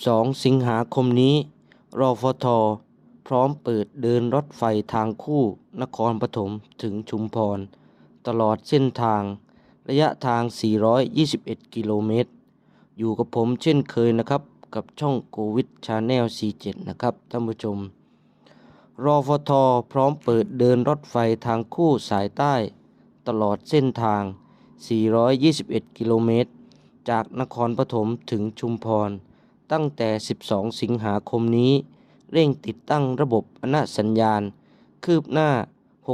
12 สิงหาคมนี้ รอฟท พร้อมเปิดเดินรถไฟทางคู่นครปฐมถึงชุมพร ตลอดเส้นทาง ระยะทาง 421 กิโลเมตร อยู่กับผมเช่นเคยนะครับ กับช่องโควิดชาแนล47 นะครับ ท่านผู้ชม รอฟท พร้อมเปิดเดินรถไฟทางคู่สายใต้ ตลอดเส้นทาง 421 กิโลเมตร จากนครปฐมถึงชุมพร ตั้งแต่ 12 สิงหาคมนี้ เร่งติดตั้งระบบอนาสัญญาณ คืบหน้า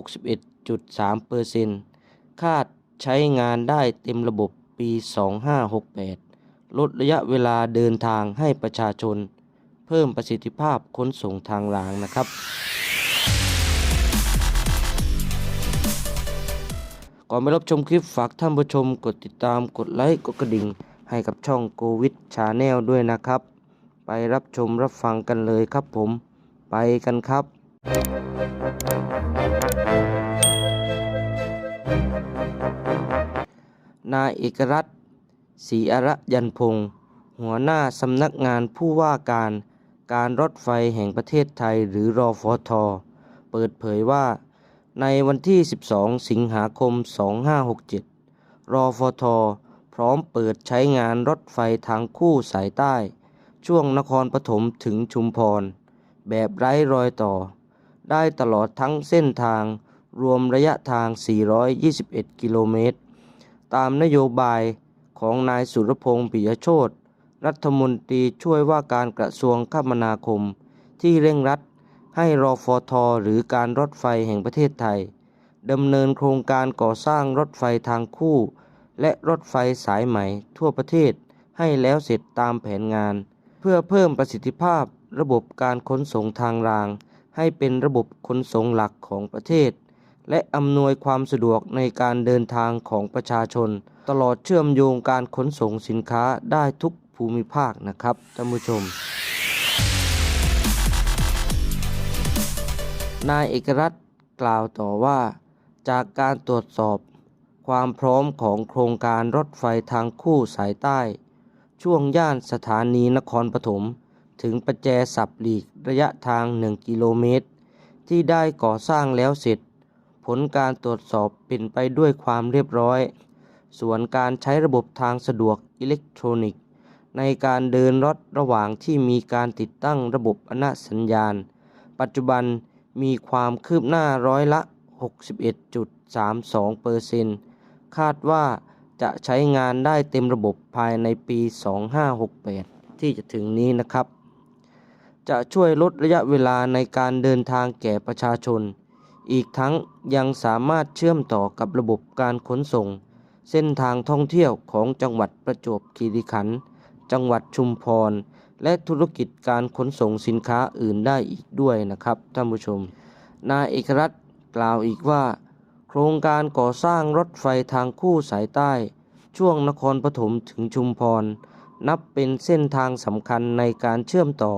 61.3%คาดใช้งานได้เต็มระบบปี 2568 ลดระยะเวลาเดินทางให้ประชาชน เพิ่มประสิทธิภาพขนส่งทางรางนะครับ ก่อนไปรับชมคลิปฝากท่านผู้ชมกดติดตามกดไลค์กดกระดิ่ง ให้กับช่องโกวิดชาแนลด้วยนะครับ ไปรับชมรับฟังกันเลยครับผมไปกันครับ นายเอกรัตศรีอระยันพงศ์หัวหน้าสำนักงานผู้ว่าการการรถไฟแห่งประเทศไทยหรือรอฟทเปิดเผยว่า ในวันที่ 12 สิงหาคม 2567 รอฟท พร้อมเปิดใช้งานรถไฟทางคู่สายใต้ ช่วงนครปฐมถึงชุมพร แบบไร้รอยต่อ ได้ตลอดทั้งเส้นทางรวมระยะทาง 421 กิโลเมตร ตามนโยบายของนายสุรพงษ์ปิยโชตรัฐมนตรีช่วยว่าการกระทรวงคมนาคม ที่เร่งรัดให้รอฟทหรือการรถไฟแห่งประเทศไทยดำเนินโครงการก่อสร้างรถไฟทางคู่ และรถไฟสายใหม่ทั่วประเทศให้แล้วเสร็จตามแผนงาน เพื่อเพิ่มประสิทธิภาพระบบการขนส่งทางราง ให้เป็นระบบขนส่งหลักของประเทศ และอำนวยความสะดวกในการเดินทางของประชาชน ตลอดเชื่อมโยงการขนส่งสินค้าได้ทุกภูมิภาคนะครับท่านผู้ชม นายเอกรัตน์กล่าวต่อว่า จากการตรวจสอบ ความพร้อมของโครงการรถไฟทางคู่สายใต้ ช่วงย่านสถานีนครปฐมถึงประแจสับหลีกระยะทาง 1 กิโลเมตร ที่ได้ก่อสร้างแล้วเสร็จ ผลการตรวจสอบเป็นไปด้วยความเรียบร้อย ส่วนการใช้ระบบทางสะดวกอิเล็กทรอนิกส์ ในการเดินรถระหว่างที่มีการติดตั้งระบบอนาสัญญาณ ปัจจุบันมีความคืบหน้าร้อยละ 61.32เปอร์เซ็นต์ คาดว่าจะใช้งานได้เต็มระบบภายในปี 2568 ที่จะถึงนี้นะครับ จะช่วยลดระยะเวลาในการเดินทางแก่ประชาชน อีกทั้งยังสามารถเชื่อมต่อกับระบบการขนส่ง เส้นทางท่องเที่ยวของจังหวัดประจวบคีรีขันธ์จังหวัดชุมพร และธุรกิจการขนส่งสินค้าอื่นได้อีกด้วยนะครับท่านผู้ชม นายเอกรัตน์กล่าวอีกว่า ครงการก่อสร้างรถไฟทางคู่สายใต้ ช่วงนครปฐมถึงชุมพร นับเป็นเส้นทางสำคัญในการเชื่อมต่อ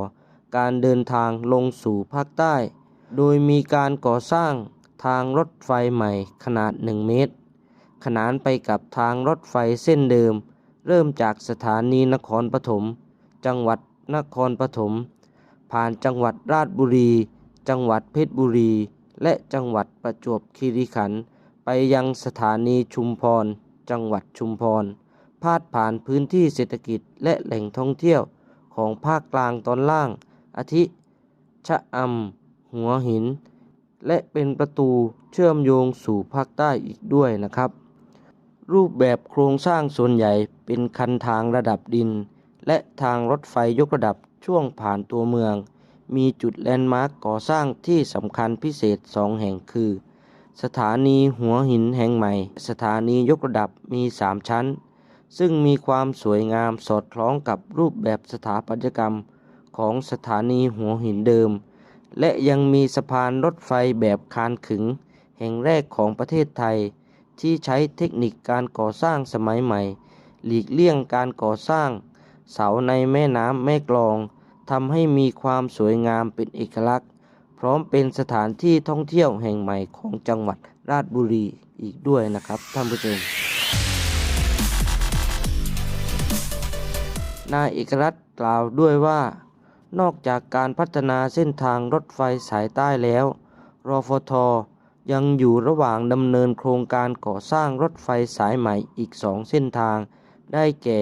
การเดินทางลงสู่ภาคใต้ โดยมีการก่อสร้างทางรถไฟใหม่ขนาด 1 เมตร ขนานไปกับทางรถไฟเส้นเดิม เริ่มจากสถานีนครปฐม จังหวัดนครปฐม ผ่านจังหวัดราชบุรี จังหวัดเพชรบุรี และจังหวัดประจวบคีรีขันธ์ไปยังสถานีชุมพร จังหวัดชุมพร พาดผ่านพื้นที่เศรษฐกิจและแหล่งท่องเที่ยวของภาคกลางตอนล่าง อาทิ ชะอำหัวหิน และเป็นประตูเชื่อมโยงสู่ภาคใต้อีกด้วยนะครับ รูปแบบโครงสร้างส่วนใหญ่เป็นคันทางระดับดิน และทางรถไฟยกระดับช่วงผ่านตัวเมือง มีจุดแลนด์มาร์กก่อสร้างที่สำคัญพิเศษสองแห่งคือ สถานีหัวหินแห่งใหม่ สถานียกระดับมี 3 ชั้น ซึ่งมีความสวยงามสอดคล้องกับรูปแบบสถาปัตยกรรมของสถานีหัวหินเดิม และยังมีสะพานรถไฟแบบคานขึง แห่งแรกของประเทศไทย ที่ใช้เทคนิคการก่อสร้างสมัยใหม่ หลีกเลี่ยงการก่อสร้าง เสาในแม่น้ำแม่กลอง ทำให้มีความสวยงามเป็นเอกลักษณ์ พร้อมเป็นสถานที่ท่องเที่ยวแห่งใหม่ของจังหวัดราชบุรีอีกด้วยนะครับท่านผู้ชมนายเอกรัตน์กล่าวด้วยว่า นอกจากการพัฒนาเส้นทางรถไฟสายใต้แล้ว รฟท ยังอยู่ระหว่างดำเนินโครงการก่อสร้างรถไฟสายใหม่อีกสองเส้นทาง ได้แก่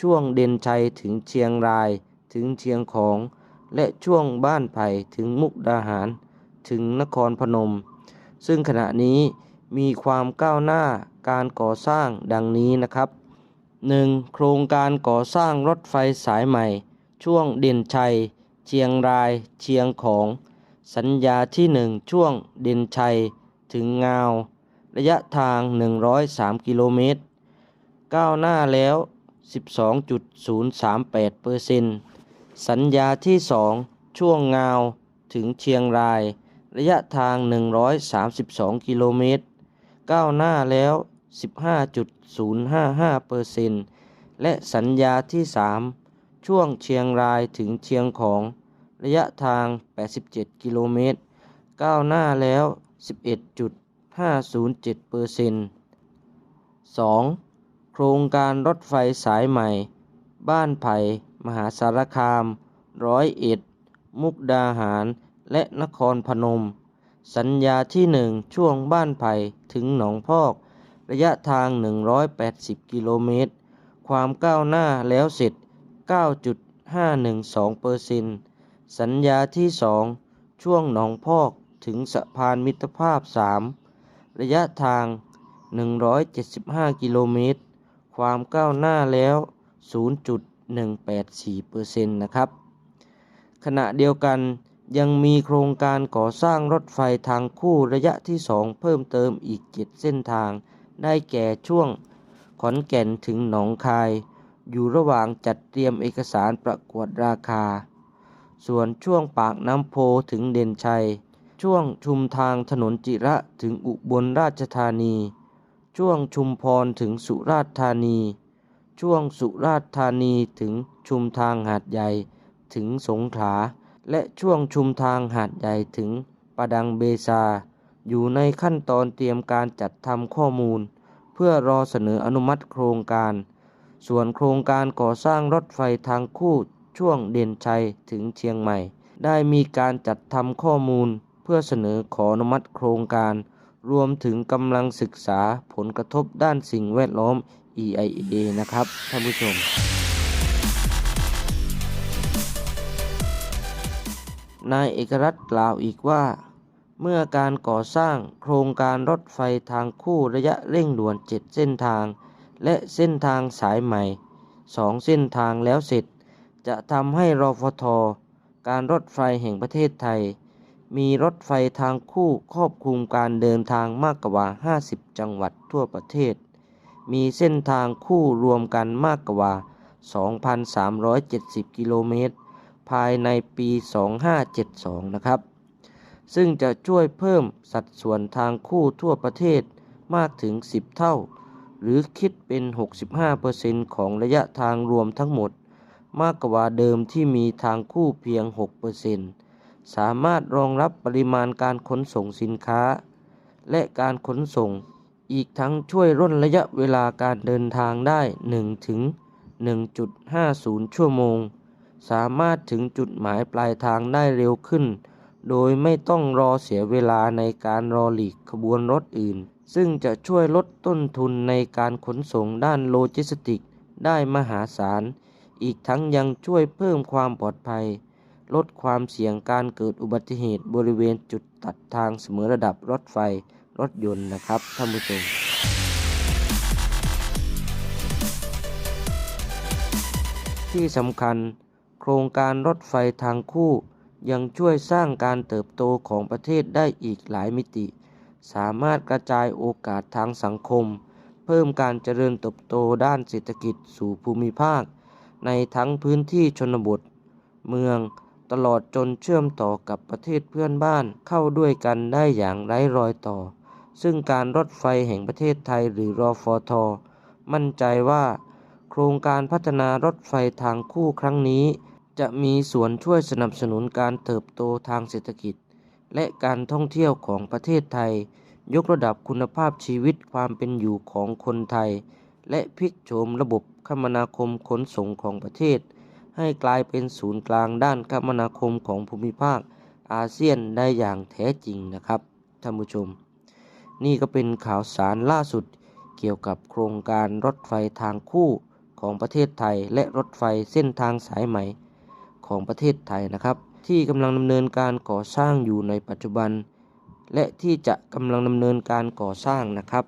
ช่วงเด่นชัยถึงเชียงราย ถึงเชียงของ และช่วงบ้านไผ่ถึงมุกดาหาร ถึงนครพนม ซึ่งขณะนี้มีความก้าวหน้าการก่อสร้างดังนี้นะครับ 1. โครงการก่อสร้างรถไฟสายใหม่ ช่วงเด่นชัย เชียงราย เชียงของ สัญญาที่ 1 ช่วงเด่นชัย ถึงงาว ระยะทาง 103 กิโลเมตร ก้าวหน้าแล้ว 12.038เปอร์เซ็นต์ สัญญาที่ 2 ช่วงงาวถึงเชียงราย ระยะทาง 132 กิโลเมตร ก้าวหน้าแล้ว 15.055เปอร์เซ็นและสัญญาที่ 3 ช่วงเชียงรายถึงเชียงของ ระยะทาง 87 กิโลเมตร ก้าวหน้าแล้ว 11.507เปอร์เซ็น 2. โครงการรถไฟสายใหม่ บ้านไผ่ มหาสารคาม ร้อยเอ็ด มุกดาหาร และนครพนม สัญญาที่หนึ่งช่วงบ้านไผ่ถึงหนองพอก ระยะทาง 180 กิโลเมตร ความก้าวหน้าแล้วเสร็จ 9.512เปอร์เซ็นสัญญาที่สองช่วงหนองพอกถึงสะพานมิตรภาพ 3 ระยะทาง 175 กิโลเมตร ความก้าวหน้าแล้ว 0 1.184%นะครับ ขณะเดียวกันยังมีโครงการก่อสร้างรถไฟทางคู่ระยะที่ 2 เพิ่มเติมอีก 7 เส้นทาง ได้แก่ช่วงขอนแก่นถึงหนองคาย อยู่ระหว่างจัดเตรียมเอกสารประกวดราคา ส่วนช่วงปากน้ำโพถึงเด่นชัย ช่วงชุมทางถนนจิระถึงอุบลราชธานี ช่วงชุมพรถึงสุราษฎร์ธานี ช่วงสุราษฎร์ธานีถึงชุมทางหาดใหญ่ถึงสงขลา และช่วงชุมทางหาดใหญ่ถึงปะดังเบซา อยู่ในขั้นตอนเตรียมการจัดทำข้อมูล เพื่อรอเสนออนุมัติโครงการ ส่วนโครงการก่อสร้างรถไฟทางคู่ช่วงเด่นชัยถึงเชียงใหม่ ได้มีการจัดทำข้อมูล เพื่อเสนอขออนุมัติโครงการ รวมถึงกำลังศึกษาผลกระทบด้านสิ่งแวดล้อม EIA นะครับท่านผู้ชม นายเอกรัตน์กล่าวอีกว่า เมื่อการก่อสร้างโครงการรถไฟทางคู่ระยะเร่งด่วน7เส้นทาง และเส้นทางสายใหม่ 2 เส้นทางแล้วเสร็จ จะทำให้รอฟท การรถไฟแห่งประเทศไทย มีรถไฟทางคู่ครอบคลุมการเดินทางมากกว่า 50 จังหวัดทั่วประเทศ มีเส้นทางคู่รวมกันมากกว่า 2,370 กิโลเมตร ภายในปี 2572 นะครับ ซึ่งจะช่วยเพิ่มสัดส่วนทางคู่ทั่วประเทศมากถึง 10 เท่า หรือคิดเป็น 65%ของระยะทางรวมทั้งหมด มากกว่าเดิมที่มีทางคู่เพียง 6%สามารถรองรับปริมาณการขนส่งสินค้า และการขนส่ง อีกทั้งช่วยร่นระยะเวลาการเดินทางได้ 1 ถึง 1.50 ชั่วโมง สามารถถึงจุดหมายปลายทางได้เร็วขึ้น โดยไม่ต้องรอเสียเวลาในการรอหลีกขบวนรถอื่น ซึ่งจะช่วยลดต้นทุนในการขนส่งด้านโลจิสติกได้มหาศาล อีกทั้งยังช่วยเพิ่มความปลอดภัย ลดความเสี่ยงการเกิดอุบัติเหตุบริเวณจุดตัดทางเสมอระดับรถไฟ รถยนต์นะครับท่านผู้ชมที่สำคัญ โครงการรถไฟทางคู่ ยังช่วยสร้างการเติบโตของประเทศได้อีกหลายมิติ สามารถกระจายโอกาสทางสังคม เพิ่มการเจริญเติบโตด้านเศรษฐกิจสู่ภูมิภาค ในทั้งพื้นที่ชนบท เมืองตลอดจนเชื่อมต่อกับประเทศเพื่อนบ้านเข้าด้วยกันได้อย่างไร้รอยต่อ ซึ่งการรถไฟแห่งประเทศไทยหรือรอฟอทมั่นใจว่า โครงการพัฒนารถไฟทางคู่ครั้งนี้ จะมีส่วนช่วยสนับสนุนการเติบโตทางเศรษฐกิจ และการท่องเที่ยวของประเทศไทย ยกระดับคุณภาพชีวิตความเป็นอยู่ของคนไทย และพลิกโฉมระบบคมนาคมขนส่งของประเทศ ให้กลายเป็นศูนย์กลางด้านคมนาคมของภูมิภาคอาเซียนได้อย่างแท้จริงนะครับท่านผู้ชม นี่ก็เป็นข่าวสารล่าสุดเกี่ยวกับโครงการรถไฟทางคู่ของประเทศไทย และรถไฟเส้นทางสายใหม่ของประเทศไทยนะครับ ที่กำลังดำเนินการก่อสร้างอยู่ในปัจจุบัน และที่จะกำลังดำเนินการก่อสร้างนะครับ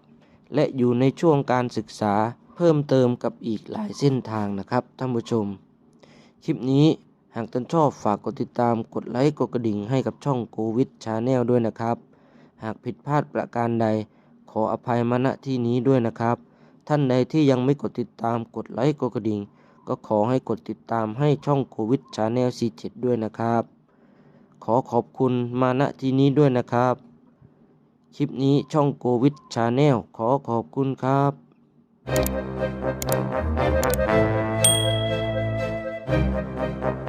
และอยู่ในช่วงการศึกษาเพิ่มเติมกับอีกหลายเส้นทางนะครับท่านผู้ชม คลิปนี้หากท่านชอบฝากกดติดตามกดไลค์กดกระดิ่งให้กับช่องโควิดชาแนลด้วยนะครับ หากผิดพลาดประการใด ขออภัยมาณที่นี้ด้วยนะครับ ท่านใดที่ยังไม่กดติดตามกดไลค์กดกระดิ่ง ก็ขอให้กดติดตามให้ช่องโควิดชาแนล47ด้วยนะครับ ขอขอบคุณมาณที่นี้ด้วยนะครับ คลิปนี้ช่องโควิดชาแนลขอขอบคุณครับเ